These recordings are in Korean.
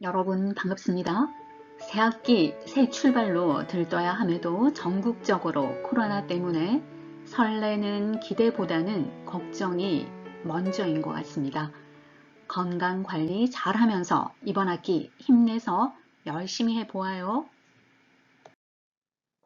여러분 반갑습니다. 새학기 새 출발로 들떠야 함에도 전국적으로 코로나 때문에 설레는 기대보다는 걱정이 먼저인 것 같습니다. 건강 관리 잘 하면서 이번 학기 힘내서 열심히 해보아요.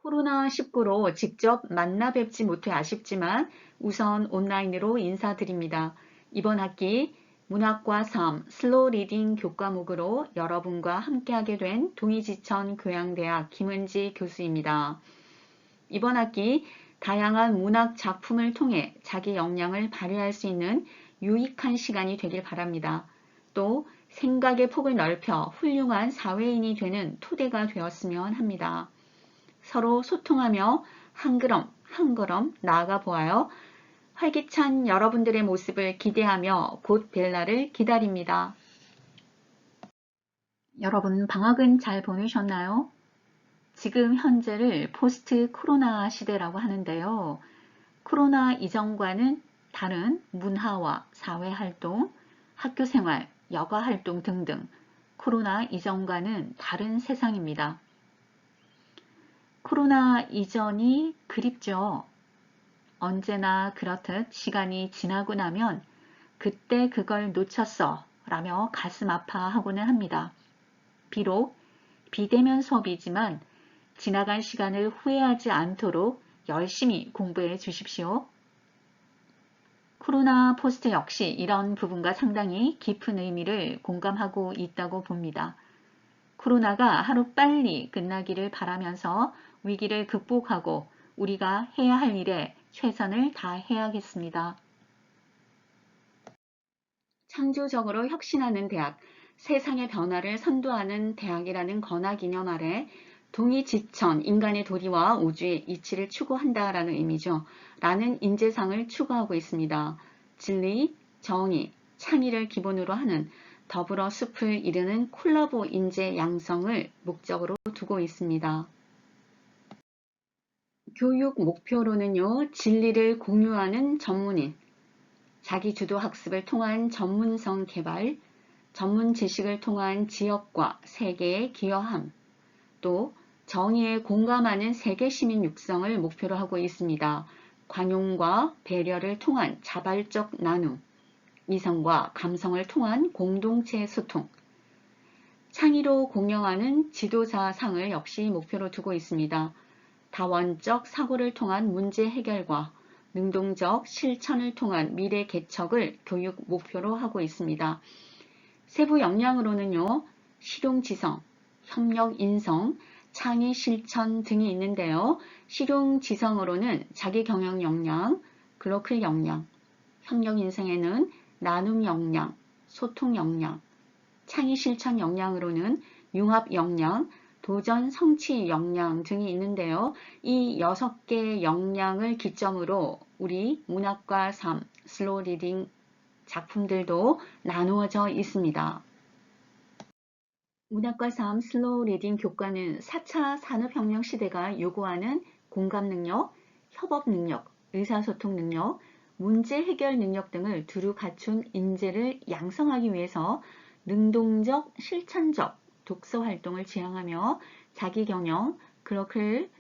코로나19로 직접 만나 뵙지 못해 아쉽지만 우선 온라인으로 인사드립니다. 이번 학기 문학과 삶 슬로우 리딩 교과목으로 여러분과 함께하게 된 동의지천 교양대학 김은지 교수입니다. 이번 학기 다양한 문학 작품을 통해 자기 역량을 발휘할 수 있는 유익한 시간이 되길 바랍니다. 또 생각의 폭을 넓혀 훌륭한 사회인이 되는 토대가 되었으면 합니다. 서로 소통하며 한 걸음 한 걸음 나아가 보아요. 활기찬 여러분들의 모습을 기대하며 곧뵐 날을 기다립니다. 여러분 방학은 잘 보내셨나요? 지금 현재를 포스트 코로나 시대라고 하는데요. 코로나 이전과는 다른 문화와 사회활동, 학교생활, 여가활동 등등 코로나 이전과는 다른 세상입니다. 코로나 이전이 그립죠. 언제나 그렇듯 시간이 지나고 나면 그때 그걸 놓쳤어 라며 가슴 아파하고는 합니다. 비록 비대면 수업이지만 지나간 시간을 후회하지 않도록 열심히 공부해 주십시오. 코로나 포스트 역시 이런 부분과 상당히 깊은 의미를 공감하고 있다고 봅니다. 코로나가 하루 빨리 끝나기를 바라면서 위기를 극복하고 우리가 해야 할 일에 최선을 다해야겠습니다. 창조적으로 혁신하는 대학, 세상의 변화를 선도하는 대학이라는 건화 기념 아래 동의지천, 인간의 도리와 우주의 이치를 추구한다라는 의미죠. 라는 인재상을 추구하고 있습니다. 진리, 정의, 창의를 기본으로 하는 더불어 숲을 이루는 콜라보 인재 양성을 목적으로 두고 있습니다. 교육 목표로는요, 진리를 공유하는 전문인, 자기주도 학습을 통한 전문성 개발, 전문 지식을 통한 지역과 세계의 기여함, 또 정의에 공감하는 세계 시민 육성을 목표로 하고 있습니다. 관용과 배려를 통한 자발적 나눔, 이성과 감성을 통한 공동체 소통, 창의로 공영하는 지도자상을 역시 목표로 두고 있습니다. 다원적 사고를 통한 문제 해결과 능동적 실천을 통한 미래 개척을 교육 목표로 하고 있습니다. 세부 역량으로는요, 실용지성, 협력 인성, 창의 실천 등이 있는데요. 실용지성으로는 자기 경영 역량, 글로클 역량, 협력 인성에는 나눔 역량, 소통 역량, 창의 실천 역량으로는 융합 역량, 도전 성취 역량 등이 있는데요. 이 여섯 개의 역량을 기점으로 우리 문학과 삶, 슬로우 리딩 작품들도 나누어져 있습니다. 문학과 삶 슬로우 리딩 교과는 4차 산업혁명 시대가 요구하는 공감 능력, 협업 능력, 의사소통 능력, 문제 해결 능력 등을 두루 갖춘 인재를 양성하기 위해서 능동적, 실천적 독서 활동을 지향하며 자기 경영, 그로클,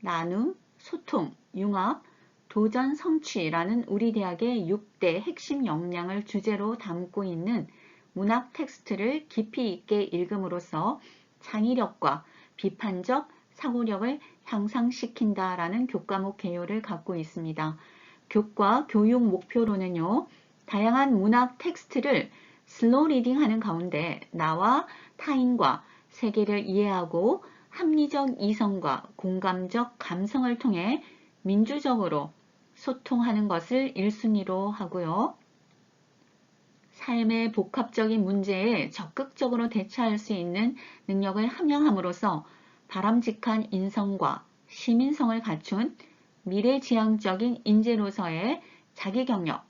나눔, 소통, 융합, 도전 성취라는 우리 대학의 6대 핵심 역량을 주제로 담고 있는 문학 텍스트를 깊이 있게 읽음으로써 창의력과 비판적 사고력을 향상시킨다라는 교과목 개요를 갖고 있습니다. 교과 교육 목표로는요. 다양한 문학 텍스트를 슬로우 리딩 하는 가운데 나와 타인과 세계를 이해하고 합리적 이성과 공감적 감성을 통해 민주적으로 소통하는 것을 1순위로 하고요. 삶의 복합적인 문제에 적극적으로 대처할 수 있는 능력을 함양함으로써 바람직한 인성과 시민성을 갖춘 미래지향적인 인재로서의 자기 경력,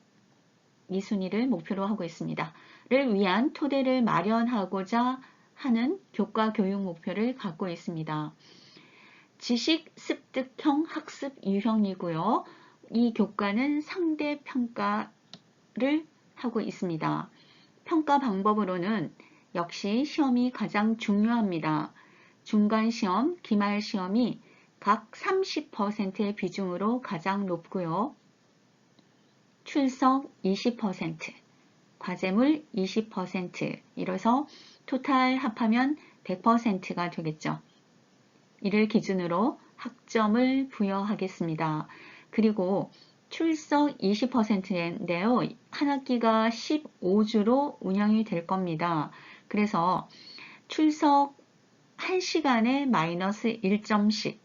이순위를 목표로 하고 있습니다. 를 위한 토대를 마련하고자 하는 교과 교육 목표를 갖고 있습니다. 지식 습득형 학습 유형이고요. 이 교과는 상대 평가를 하고 있습니다. 평가 방법으로는 역시 시험이 가장 중요합니다. 중간시험, 기말시험이 각 30%의 비중으로 가장 높고요. 출석 20%, 과제물 20%, 이래서 토탈 합하면 100%가 되겠죠. 이를 기준으로 학점을 부여하겠습니다. 그리고 출석 20%인데요. 한 학기가 15주로 운영이 될 겁니다. 그래서 출석 1시간에 마이너스 1점씩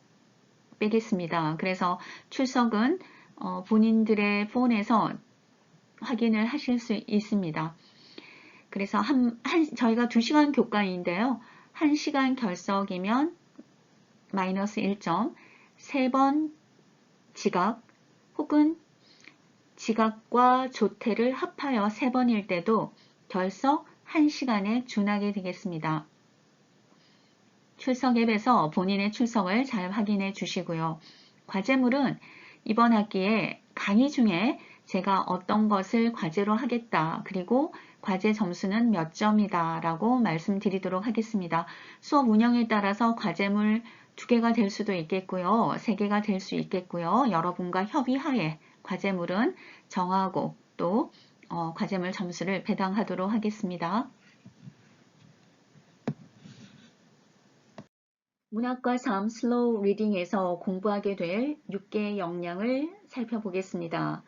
빼겠습니다. 그래서 출석은 어, 본인들의 폰에서 확인을 하실 수 있습니다. 그래서 한, 한, 저희가 2시간 교과인데요. 1시간 결석이면 마이너스 1점, 3번 지각 혹은 지각과 조퇴를 합하여 3번일 때도 결석 1시간에 준하게 되겠습니다. 출석 앱에서 본인의 출석을 잘 확인해 주시고요. 과제물은 이번 학기에 강의 중에 제가 어떤 것을 과제로 하겠다. 그리고 과제 점수는 몇 점이다. 라고 말씀드리도록 하겠습니다. 수업 운영에 따라서 과제물 두 개가 될 수도 있겠고요. 세 개가 될 수 있겠고요. 여러분과 협의하에 과제물은 정하고 또 어, 과제물 점수를 배당하도록 하겠습니다. 문학과 삶 슬로우 리딩에서 공부하게 될 6개의 역량을 살펴보겠습니다.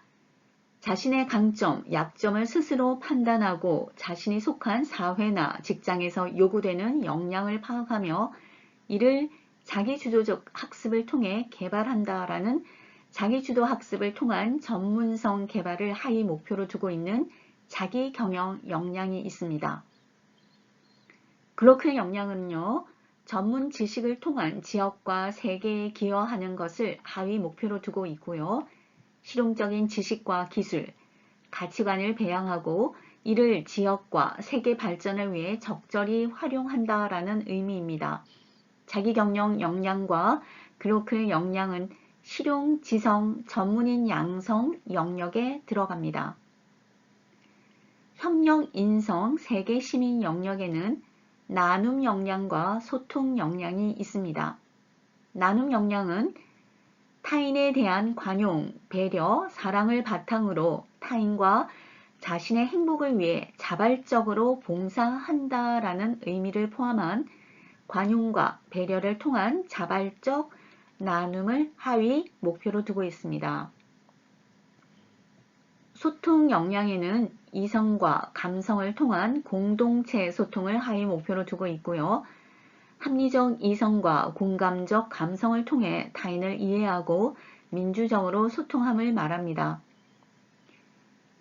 자신의 강점, 약점을 스스로 판단하고 자신이 속한 사회나 직장에서 요구되는 역량을 파악하며 이를 자기주도적 학습을 통해 개발한다라는 자기주도 학습을 통한 전문성 개발을 하위 목표로 두고 있는 자기 경영 역량이 있습니다. 글로클 역량은요, 전문 지식을 통한 지역과 세계에 기여하는 것을 하위 목표로 두고 있고요. 실용적인 지식과 기술, 가치관을 배양하고 이를 지역과 세계 발전을 위해 적절히 활용한다라는 의미입니다. 자기 경영 역량과 글로클 역량은 실용, 지성, 전문인 양성 영역에 들어갑니다. 협력, 인성, 세계 시민 영역에는 나눔 역량과 소통 역량이 있습니다. 나눔 역량은 타인에 대한 관용, 배려, 사랑을 바탕으로 타인과 자신의 행복을 위해 자발적으로 봉사한다라는 의미를 포함한 관용과 배려를 통한 자발적 나눔을 하위 목표로 두고 있습니다. 소통 역량에는 이성과 감성을 통한 공동체 소통을 하위 목표로 두고 있고요. 합리적 이성과 공감적 감성을 통해 타인을 이해하고 민주적으로 소통함을 말합니다.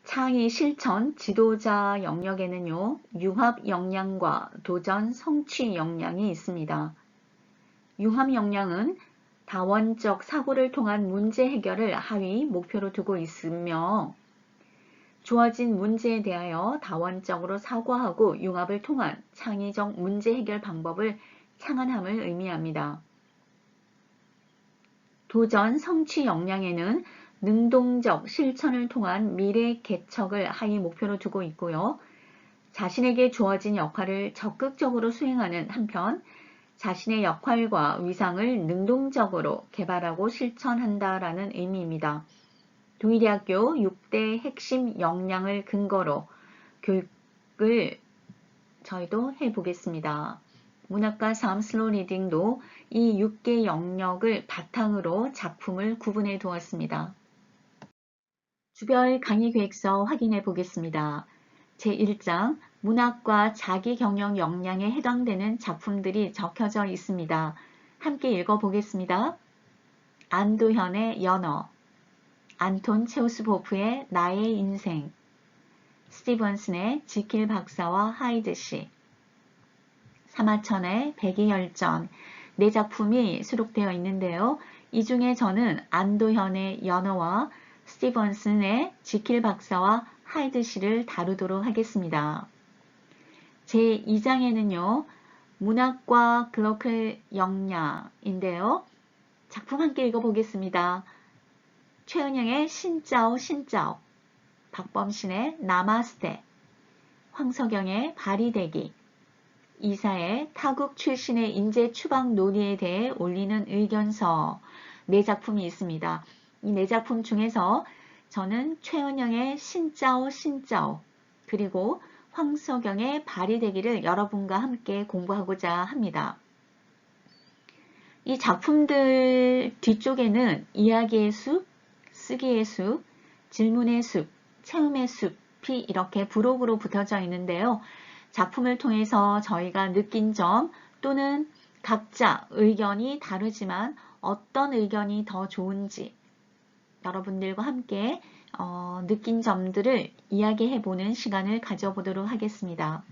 창의 실천 지도자 영역에는요, 융합 역량과 도전 성취 역량이 있습니다. 융합 역량은 다원적 사고를 통한 문제 해결을 하위 목표로 두고 있으며 주어진 문제에 대하여 다원적으로 사고하고 융합을 통한 창의적 문제 해결 방법을 창안함을 의미합니다. 도전 성취 역량에는 능동적 실천을 통한 미래 개척을 하위 목표로 두고 있고요. 자신에게 주어진 역할을 적극적으로 수행하는 한편 자신의 역할과 위상을 능동적으로 개발하고 실천한다라는 의미입니다. 동일대학교 6대 핵심 역량을 근거로 교육을 저희도 해보겠습니다. 문학과 삶 슬로 리딩도 이 6개 영역을 바탕으로 작품을 구분해 두었습니다. 주별 강의 계획서 확인해 보겠습니다. 제1장 문학과 자기 경영 역량에 해당되는 작품들이 적혀져 있습니다. 함께 읽어보겠습니다. 안도현의 연어 안톤 체우스보프의 나의 인생, 스티븐슨의 지킬 박사와 하이드 씨, 사마천의 백이열전 네 작품이 수록되어 있는데요. 이 중에 저는 안도현의 연어와 스티븐슨의 지킬 박사와 하이드 씨를 다루도록 하겠습니다. 제2장에는요. 문학과 글로컬 역량인데요. 작품 함께 읽어보겠습니다. 최은영의 신짜오 신짜오 박범신의 나마스테 황석영의 바리대기 이사의 타국 출신의 인재 추방 논의에 대해 올리는 의견서 네 작품이 있습니다. 이 네 작품 중에서 저는 최은영의 신짜오 신짜오 그리고 황석영의 발휘되기를 여러분과 함께 공부하고자 합니다. 이 작품들 뒤쪽에는 이야기의 숲, 쓰기의 숲, 질문의 숲, 체험의 숲이 이렇게 부록으로 붙어져 있는데요. 작품을 통해서 저희가 느낀 점 또는 각자 의견이 다르지만 어떤 의견이 더 좋은지 여러분들과 함께 어, 느낀 점들을 이야기해 보는 시간을 가져보도록 하겠습니다.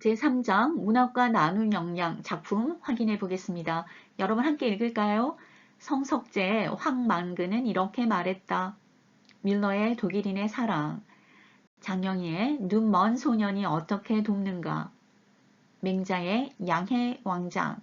제3장 문학과 나눔 역량 작품 확인해 보겠습니다. 여러분 함께 읽을까요? 성석재 황만근은 이렇게 말했다. 밀러의 독일인의 사랑 장영희의 눈 먼 소년이 어떻게 돕는가 맹자의 양해 왕장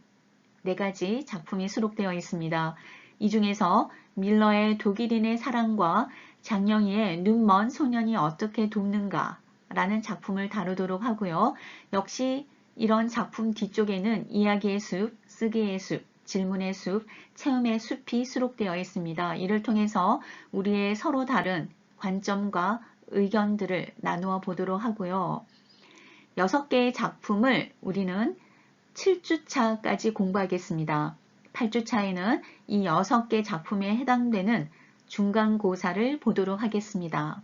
네 가지 작품이 수록되어 있습니다. 이 중에서 밀러의 독일인의 사랑과 장영희의 눈 먼 소년이 어떻게 돕는가 라는 작품을 다루도록 하고요. 역시 이런 작품 뒤쪽에는 이야기의 숲, 쓰기의 숲, 질문의 숲, 체험의 숲이 수록되어 있습니다. 이를 통해서 우리의 서로 다른 관점과 의견들을 나누어 보도록 하고요. 6개의 작품을 우리는 7주차까지 공부하겠습니다. 8주차에는 이 6개 작품에 해당되는 중간고사를 보도록 하겠습니다.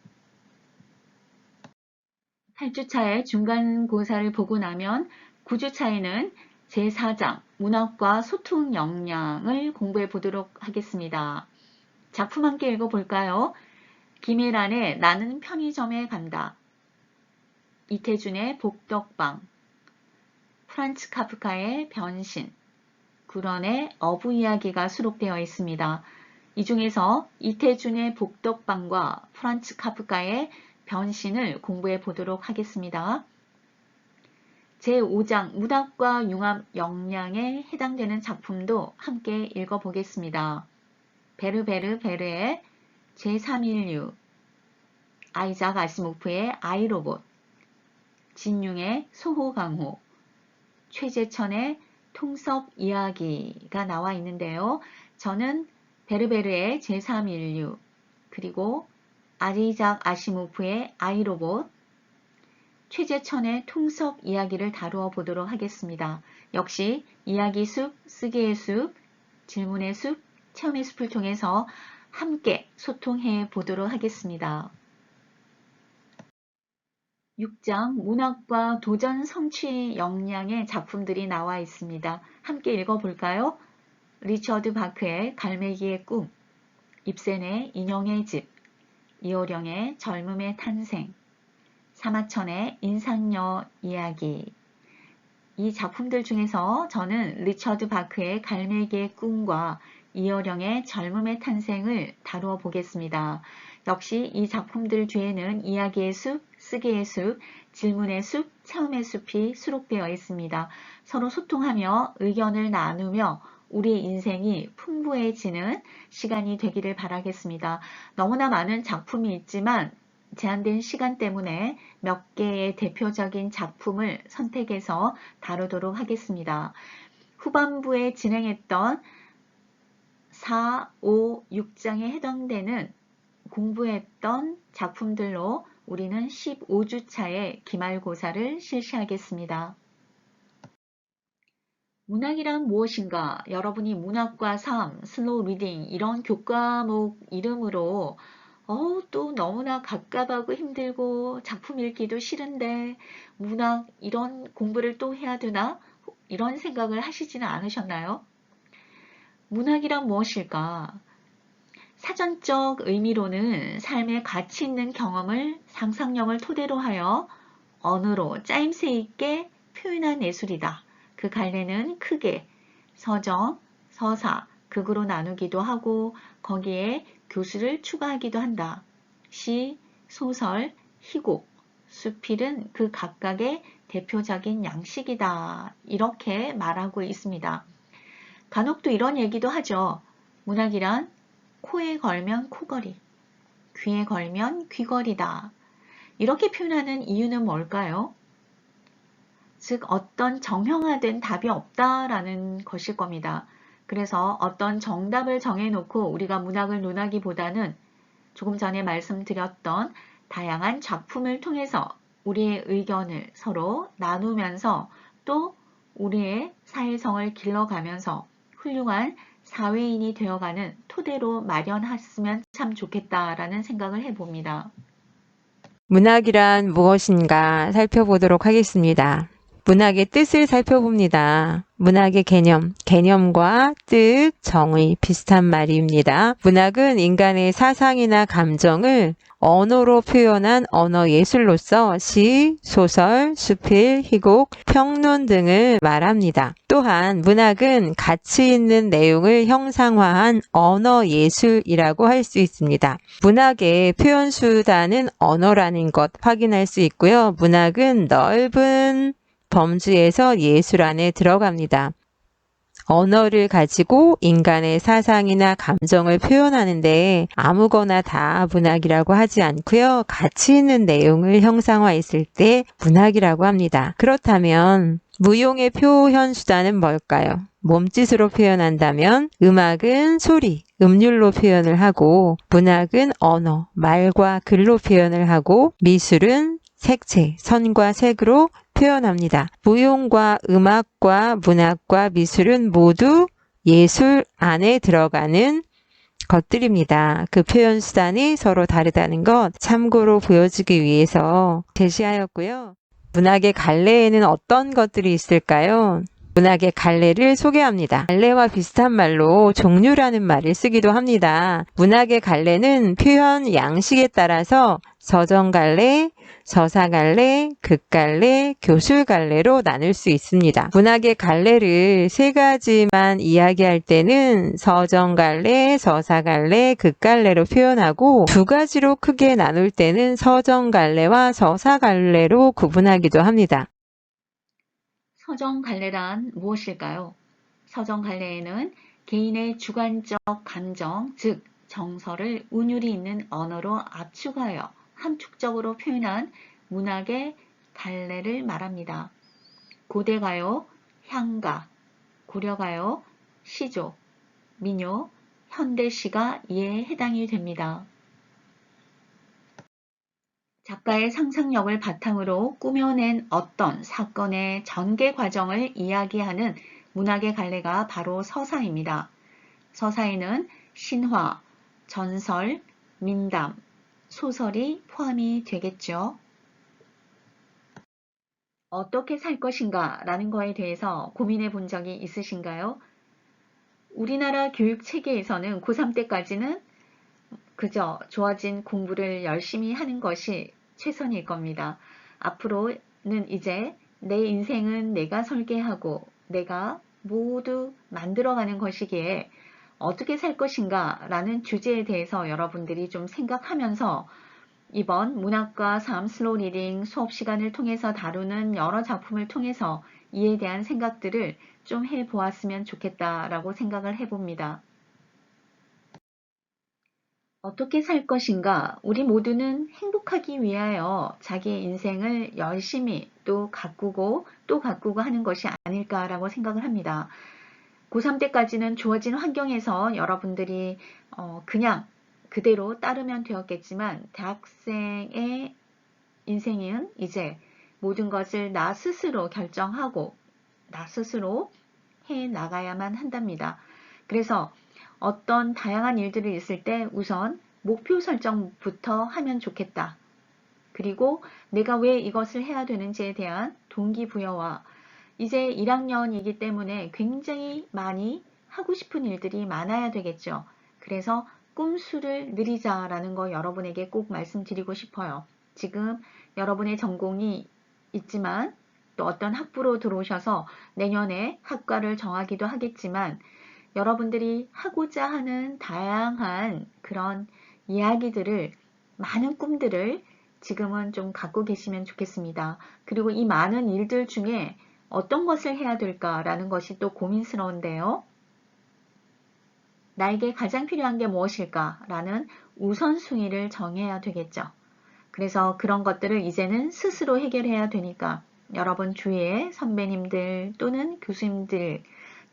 8주차의 중간고사를 보고 나면 9주차에는 제4장 문학과 소통 역량을 공부해 보도록 하겠습니다. 작품 함께 읽어볼까요? 김혜란의 나는 편의점에 간다. 이태준의 복덕방 프란츠 카프카의 변신 구런의 어부 이야기가 수록되어 있습니다. 이 중에서 이태준의 복덕방과 프란츠 카프카의 변신을 공부해 보도록 하겠습니다. 제5장 문학과 융합 역량에 해당되는 작품도 함께 읽어보겠습니다. 베르베르 베르의 제3인류 아이작 아시모프의 아이로봇 진융의 소호강호 최재천의 통섭 이야기가 나와 있는데요. 저는 베르베르의 제3인류 그리고 아리작 아시모프의 아이로봇, 최재천의 통섭 이야기를 다루어 보도록 하겠습니다. 역시 이야기 숲, 쓰기의 숲, 질문의 숲, 체험의 숲을 통해서 함께 소통해 보도록 하겠습니다. 6장 문학과 도전 성취 역량의 작품들이 나와 있습니다. 함께 읽어볼까요? 리처드 바크의 갈매기의 꿈, 입센의 인형의 집, 이호령의 젊음의 탄생, 사마천의 인상녀 이야기 이 작품들 중에서 저는 리처드 바크의 갈매기의 꿈과 이호령의 젊음의 탄생을 다루어 보겠습니다. 역시 이 작품들 뒤에는 이야기의 숲, 쓰기의 숲, 질문의 숲, 체험의 숲이 수록되어 있습니다. 서로 소통하며 의견을 나누며 우리의 인생이 풍부해지는 시간이 되기를 바라겠습니다. 너무나 많은 작품이 있지만 제한된 시간 때문에 몇 개의 대표적인 작품을 선택해서 다루도록 하겠습니다. 후반부에 진행했던 4, 5, 6장에 해당되는 공부했던 작품들로 우리는 15주차의 기말고사를 실시하겠습니다. 문학이란 무엇인가? 여러분이 문학과 삶, 슬로우 리딩 이런 교과목 이름으로 어, 또 너무나 갑갑하고 힘들고 작품 읽기도 싫은데 문학 이런 공부를 또 해야 되나? 이런 생각을 하시지는 않으셨나요? 문학이란 무엇일까? 사전적 의미로는 삶의 가치 있는 경험을 상상력을 토대로 하여 언어로 짜임새 있게 표현한 예술이다. 그 갈래는 크게 서정, 서사, 극으로 나누기도 하고 거기에 교수를 추가하기도 한다. 시, 소설, 희곡, 수필은 그 각각의 대표적인 양식이다. 이렇게 말하고 있습니다. 간혹 또 이런 얘기도 하죠. 문학이란 코에 걸면 코걸이, 귀에 걸면 귀걸이다. 이렇게 표현하는 이유는 뭘까요? 즉 어떤 정형화된 답이 없다라는 것일 겁니다. 그래서 어떤 정답을 정해놓고 우리가 문학을 논하기보다는 조금 전에 말씀드렸던 다양한 작품을 통해서 우리의 의견을 서로 나누면서 또 우리의 사회성을 길러가면서 훌륭한 사회인이 되어가는 토대로 마련했으면 참 좋겠다라는 생각을 해봅니다. 문학이란 무엇인가 살펴보도록 하겠습니다. 문학의 뜻을 살펴봅니다. 문학의 개념, 개념과 뜻, 정의 비슷한 말입니다. 문학은 인간의 사상이나 감정을 언어로 표현한 언어 예술로서 시, 소설, 수필, 희곡, 평론 등을 말합니다. 또한 문학은 가치 있는 내용을 형상화한 언어 예술이라고 할 수 있습니다. 문학의 표현 수단은 언어라는 것 확인할 수 있고요. 문학은 넓은 범주에서 예술 안에 들어갑니다. 언어를 가지고 인간의 사상이나 감정을 표현하는데 아무거나 다 문학이라고 하지 않고요. 가치 있는 내용을 형상화했을 때 문학이라고 합니다. 그렇다면 무용의 표현 수단은 뭘까요? 몸짓으로 표현한다면 음악은 소리, 음률로 표현을 하고 문학은 언어, 말과 글로 표현을 하고 미술은 색채, 선과 색으로 표현합니다. 무용과 음악과 문학과 미술은 모두 예술 안에 들어가는 것들입니다. 그 표현 수단이 서로 다르다는 것 참고로 보여주기 위해서 제시하였고요. 문학의 갈래에는 어떤 것들이 있을까요? 문학의 갈래를 소개합니다. 갈래와 비슷한 말로 종류라는 말을 쓰기도 합니다. 문학의 갈래는 표현 양식에 따라서 서정갈래, 서사갈래, 극갈래, 교술갈래로 나눌 수 있습니다. 문학의 갈래를 세 가지만 이야기할 때는 서정갈래, 서사갈래, 극갈래로 표현하고 두 가지로 크게 나눌 때는 서정갈래와 서사갈래로 구분하기도 합니다. 서정갈래란 무엇일까요? 서정갈래에는 개인의 주관적 감정, 즉 정서를 운율이 있는 언어로 압축하여 함축적으로 표현한 문학의 갈래를 말합니다. 고대 가요, 향가, 고려 가요, 시조, 민요, 현대시가 이에 해당이 됩니다. 작가의 상상력을 바탕으로 꾸며낸 어떤 사건의 전개 과정을 이야기하는 문학의 갈래가 바로 서사입니다. 서사에는 신화, 전설, 민담, 소설이 포함이 되겠죠. 어떻게 살 것인가 라는 거에 대해서 고민해 본 적이 있으신가요? 우리나라 교육 체계에서는 고3 때까지는 그저 좋아진 공부를 열심히 하는 것이 최선일 겁니다. 앞으로는 이제 내 인생은 내가 설계하고 내가 모두 만들어가는 것이기에 어떻게 살 것인가 라는 주제에 대해서 여러분들이 좀 생각하면서 이번 문학과 삶 슬로우 리딩 수업 시간을 통해서 다루는 여러 작품을 통해서 이에 대한 생각들을 좀 해보았으면 좋겠다라고 생각을 해봅니다. 어떻게 살 것인가? 우리 모두는 행복하기 위하여 자기의 인생을 열심히 또 가꾸고 또 가꾸고 하는 것이 아닐까라고 생각을 합니다. 고3 때까지는 주어진 환경에서 여러분들이 어 그냥 그대로 따르면 되었겠지만 대학생의 인생은 이제 모든 것을 나 스스로 결정하고 나 스스로 해 나가야만 한답니다. 그래서 어떤 다양한 일들이 있을 때 우선 목표 설정부터 하면 좋겠다. 그리고 내가 왜 이것을 해야 되는지에 대한 동기부여와 이제 1학년이기 때문에 굉장히 많이 하고 싶은 일들이 많아야 되겠죠. 그래서 꿈수를 늘리자라는 거 여러분에게 꼭 말씀드리고 싶어요. 지금 여러분의 전공이 있지만 또 어떤 학부로 들어오셔서 내년에 학과를 정하기도 하겠지만 여러분들이 하고자 하는 다양한 그런 이야기들을 많은 꿈들을 지금은 좀 갖고 계시면 좋겠습니다. 그리고 이 많은 일들 중에 어떤 것을 해야 될까라는 것이 또 고민스러운데요. 나에게 가장 필요한 게 무엇일까라는 우선순위를 정해야 되겠죠. 그래서 그런 것들을 이제는 스스로 해결해야 되니까 여러분 주위에 선배님들 또는 교수님들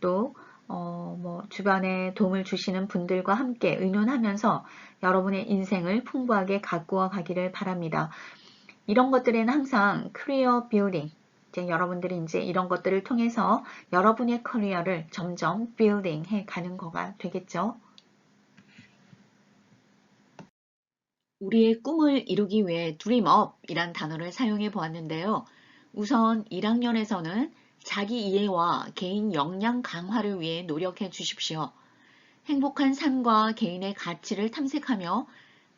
또 어, 뭐 주변에 도움을 주시는 분들과 함께 의논하면서 여러분의 인생을 풍부하게 가꾸어 가기를 바랍니다. 이런 것들에는 항상 커리어 빌딩 이제 여러분들이 이제 이런 것들을 통해서 여러분의 커리어를 점점 빌딩 해 가는 거가 되겠죠. 우리의 꿈을 이루기 위해 dream up 이란 단어를 사용해 보았는데요. 우선 1학년에서는 자기 이해와 개인 역량 강화를 위해 노력해 주십시오. 행복한 삶과 개인의 가치를 탐색하며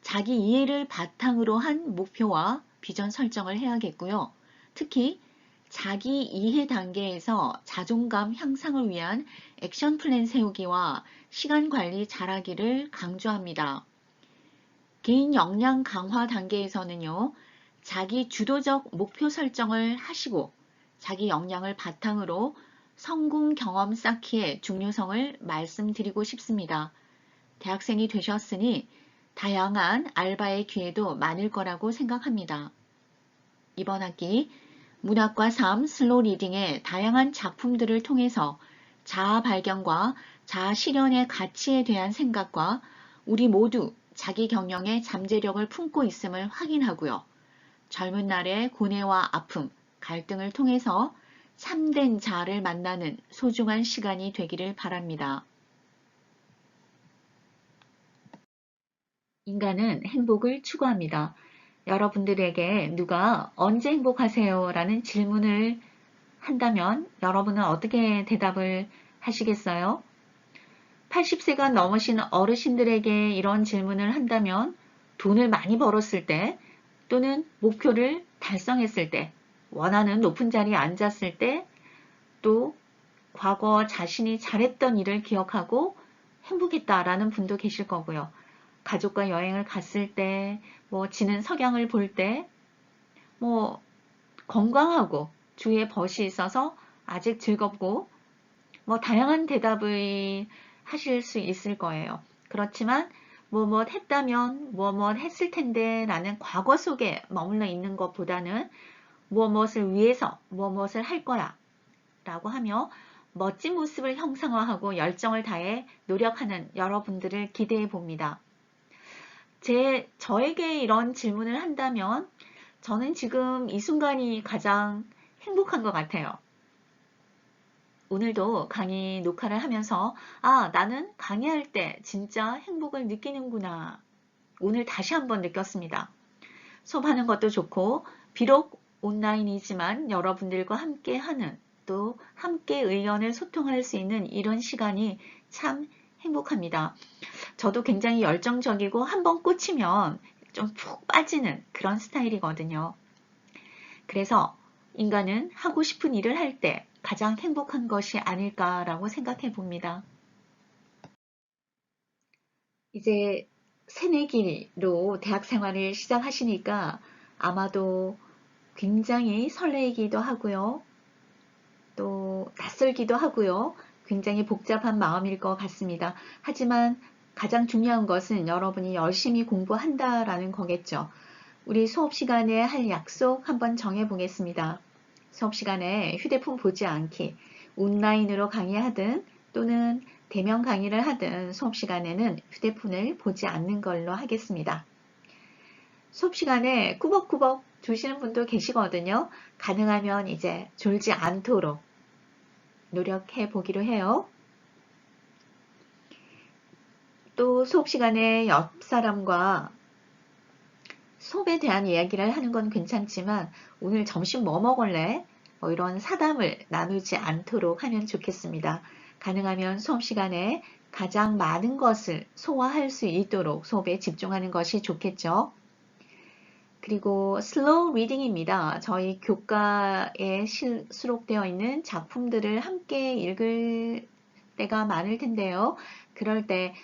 자기 이해를 바탕으로 한 목표와 비전 설정을 해야겠고요. 특히 자기 이해 단계에서 자존감 향상을 위한 액션 플랜 세우기와 시간 관리 잘하기를 강조합니다. 개인 역량 강화 단계에서는요, 자기 주도적 목표 설정을 하시고 자기 역량을 바탕으로 성공 경험 쌓기의 중요성을 말씀드리고 싶습니다. 대학생이 되셨으니 다양한 알바의 기회도 많을 거라고 생각합니다. 이번 학기 문학과 삶 슬로 리딩의 다양한 작품들을 통해서 자아 발견과 자아 실현의 가치에 대한 생각과 우리 모두 자기 경영에 잠재력을 품고 있음을 확인하고요. 젊은 날의 고뇌와 아픔, 갈등을 통해서 참된 자아를 만나는 소중한 시간이 되기를 바랍니다. 인간은 행복을 추구합니다. 여러분들에게 누가 언제 행복하세요? 라는 질문을 한다면 여러분은 어떻게 대답을 하시겠어요? 80세가 넘으신 어르신들에게 이런 질문을 한다면 돈을 많이 벌었을 때 또는 목표를 달성했을 때 원하는 높은 자리에 앉았을 때 또 과거 자신이 잘했던 일을 기억하고 행복했다라는 분도 계실 거고요. 가족과 여행을 갔을 때, 뭐 지는 석양을 볼 때, 뭐 건강하고 주위에 벗이 있어서 아직 즐겁고 뭐 다양한 대답을 하실 수 있을 거예요. 그렇지만 뭐뭐 했다면 뭐뭐 했을 텐데 라는 과거 속에 머물러 있는 것보다는 무엇을 위해서 무엇을 할 거야 라고 하며 멋진 모습을 형상화하고 열정을 다해 노력하는 여러분들을 기대해 봅니다. 제, 저에게 이런 질문을 한다면 저는 지금 이 순간이 가장 행복한 것 같아요. 오늘도 강의 녹화를 하면서 아, 나는 강의할 때 진짜 행복을 느끼는구나. 오늘 다시 한번 느꼈습니다. 수업하는 것도 좋고 비록 온라인이지만 여러분들과 함께 하는 또 함께 의견을 소통할 수 있는 이런 시간이 참 행복합니다. 저도 굉장히 열정적이고 한번 꽂히면 좀 푹 빠지는 그런 스타일이거든요. 그래서 인간은 하고 싶은 일을 할 때 가장 행복한 것이 아닐까라고 생각해 봅니다. 이제 새내기로 대학 생활을 시작하시니까 아마도 굉장히 설레이기도 하고요. 또 낯설기도 하고요. 굉장히 복잡한 마음일 것 같습니다. 하지만 가장 중요한 것은 여러분이 열심히 공부한다라는 거겠죠. 우리 수업 시간에 할 약속 한번 정해 보겠습니다. 수업 시간에 휴대폰 보지 않기, 온라인으로 강의하든 또는 대면 강의를 하든 수업 시간에는 휴대폰을 보지 않는 걸로 하겠습니다. 수업 시간에 꾸벅꾸벅 두시는 분도 계시거든요. 가능하면 이제 졸지 않도록 노력해 보기로 해요. 또 수업 시간에 옆 사람과 수업에 대한 이야기를 하는 건 괜찮지만 오늘 점심 뭐 먹을래? 뭐 이런 사담을 나누지 않도록 하면 좋겠습니다. 가능하면 수업 시간에 가장 많은 것을 소화할 수 있도록 수업에 집중하는 것이 좋겠죠. 그리고 슬로우 리딩입니다. 저희 교과에 수록되어 있는 작품들을 함께 읽을 때가 많을 텐데요. 그럴 때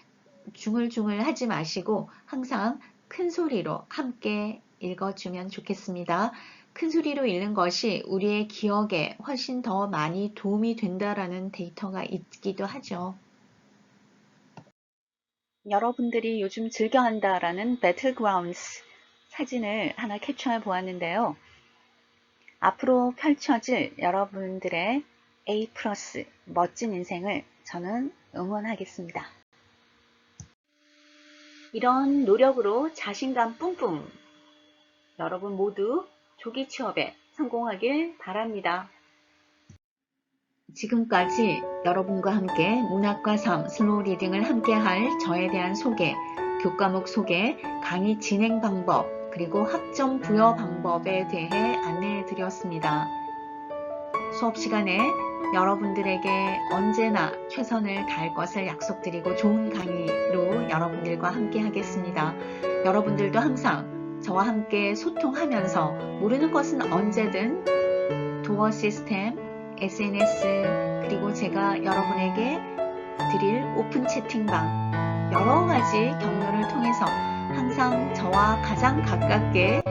중을중을 하지 마시고 항상 큰 소리로 함께 읽어주면 좋겠습니다. 큰 소리로 읽는 것이 우리의 기억에 훨씬 더 많이 도움이 된다라는 데이터가 있기도 하죠. 여러분들이 요즘 즐겨한다라는 배틀그라운드 사진을 하나 캡처해 보았는데요. 앞으로 펼쳐질 여러분들의 A 플러스 멋진 인생을 저는 응원하겠습니다. 이런 노력으로 자신감 뿜뿜 여러분 모두 조기 취업에 성공하길 바랍니다. 지금까지 여러분과 함께 문학과 삶 슬로우 리딩을 함께 할 저에 대한 소개, 교과목 소개, 강의 진행 방법, 그리고 학점 부여 방법에 대해 안내해 드렸습니다. 수업 시간에 여러분들에게 언제나 최선을 다할 것을 약속드리고 좋은 강의로 여러분들과 함께 하겠습니다. 여러분들도 항상 저와 함께 소통하면서 모르는 것은 언제든 도어 시스템, SNS, 그리고 제가 여러분에게 드릴 오픈 채팅방 여러 가지 경로를 통해서 항상 저와 가장 가깝게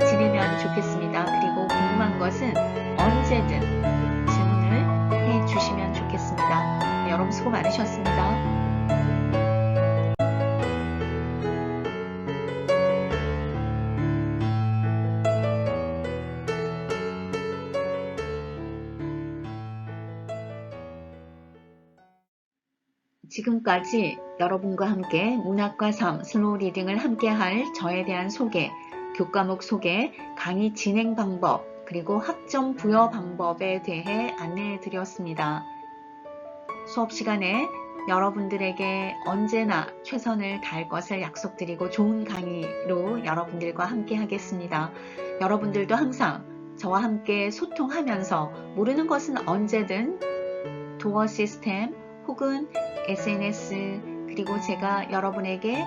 지내면 좋겠습니다. 그리고 궁금한 것은 언제든 질문을 해 주시면 좋겠습니다. 여러분 수고 많으셨습니다. 지금까지 여러분과 함께 문학과 삶 슬로우 리딩을 함께 할 저에 대한 소개, 교과목 소개, 강의 진행 방법, 그리고 학점 부여 방법에 대해 안내해 드렸습니다. 수업 시간에 여러분들에게 언제나 최선을 다할 것을 약속드리고 좋은 강의로 여러분들과 함께 하겠습니다. 여러분들도 항상 저와 함께 소통하면서 모르는 것은 언제든 도어 시스템 혹은 SNS 그리고 제가 여러분에게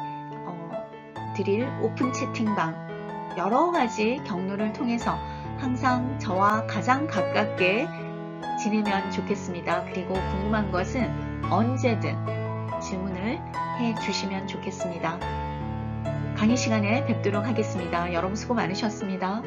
어, 드릴 오픈 채팅방 여러 가지 경로를 통해서 항상 저와 가장 가깝게 지내면 좋겠습니다. 그리고 궁금한 것은 언제든 질문을 해 주시면 좋겠습니다. 강의 시간에 뵙도록 하겠습니다. 여러분 수고 많으셨습니다.